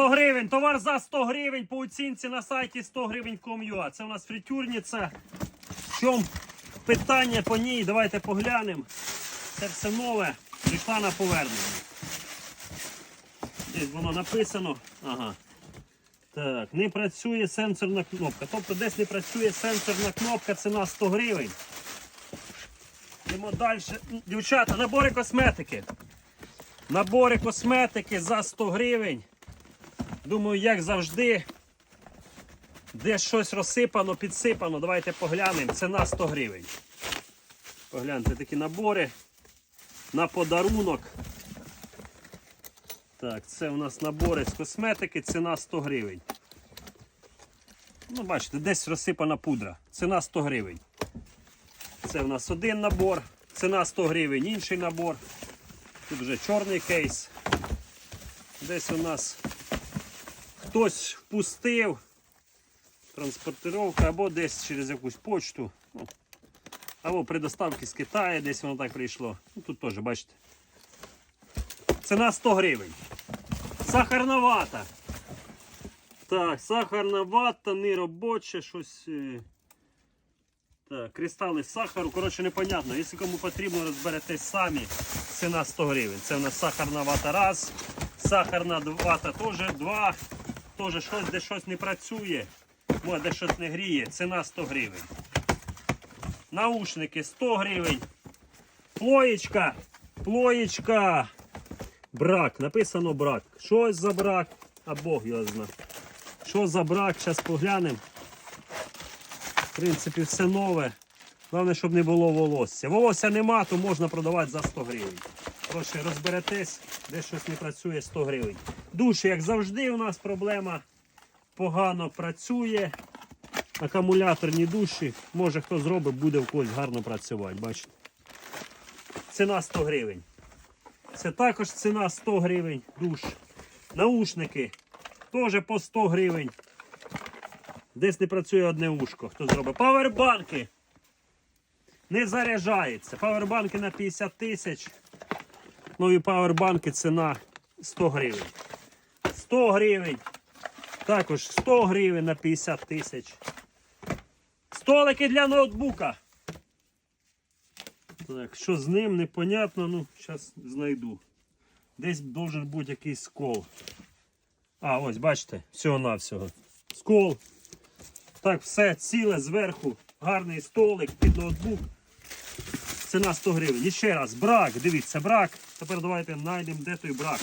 100 гривень. Товар за 100 гривень по оцінці на сайті 100 гривень ком.ua. Це у нас фритюрниця. В чому питання по ній? Давайте поглянемо. Це все нове. Прийшла на повернення. Десь воно написано. Ага. Так, не працює сенсорна кнопка. Тобто десь не працює сенсорна кнопка, ціна 100 гривень. Йдемо далі. Дівчата, набори косметики. Набори косметики за 100 гривень. Думаю, як завжди, де щось розсипано, підсипано. Давайте поглянемо. Ціна 100 гривень. Погляньте такі набори на подарунок. Так, це у нас набори з косметики, ціна 100 гривень. Ну, бачите, десь розсипана пудра. Ціна 100 гривень. Це у нас один набор, ціна 100 гривень, інший набор. Тут вже чорний кейс. Десь у нас хтось впустив. Транспортировка або десь через якусь почту. Ну, або при доставці з Китаю, десь воно так прийшло. Ну, тут теж, бачите. Ціна 100 гривень. Сахарна вата. Так, сахарна вата, неробоча, щось. е, Так, кристали сахару. Коротше, непонятно. Якщо кому потрібно, розберетесь самі. Ціна 100 гривень. Це у нас сахарна вата раз. Сахарна вата теж два. Теж щось, де щось не працює. Може, де щось не гріє. Ціна 100 гривень. Наушники 100 гривень. Плоєчка. Плоєчка. Брак. Написано брак. Щось за брак. А Бог його знає. Що за брак? Зараз поглянемо. В принципі, все нове. Головне, щоб не було волосся. Волосся нема, то можна продавати за 100 гривень. Коротше, розберетесь, де щось не працює 100 гривень. Душі, як завжди, у нас проблема погано працює. Акумуляторні душі. Може хто зробить, буде в когось гарно працювати. Бачите? Ціна 100 гривень. Це також ціна 100 гривень душ. Наушники теж по 100 гривень. Десь не працює одне ушко. Хто зробить? Павербанки. Не заряджається. Павербанки на 50 тисяч. Нові павербанки ціна 100 гривень. 100 гривень. Також 100 гривень на 50 тисяч. Столики для ноутбука. Так, що з ним, непонятно, ну, зараз знайду. Десь должен бути якийсь скол. А, ось, бачите, всього-навсього. Скол. Так, все ціле зверху. Гарний столик під ноутбук. Ціна 100 гривень. І ще раз, брак. Дивіться, брак. Тепер давайте знайдемо, де той брак.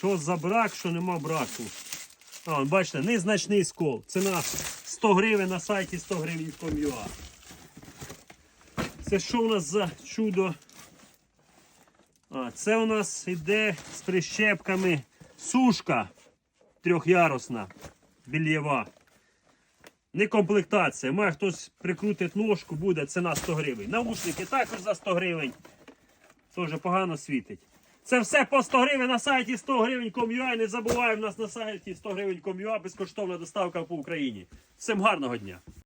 Що за брак, що нема браку. А, бачите, незначний скол. Ціна 100 гривень на сайті 100 гривень .com.ua. Це що у нас за чудо? А, це у нас йде з прищепками сушка трьохярусна, більєва. Не комплектація. Має хтось прикрутить ножку, буде ціна 100 гривень. Наушники також за 100 гривень. Це вже погано світить. Це все по 100 гривень на сайті 100 гривень ком'юа. Не забуваємо нас на сайті 100 гривень ком'юа. Безкоштовна доставка по Україні. Всім гарного дня!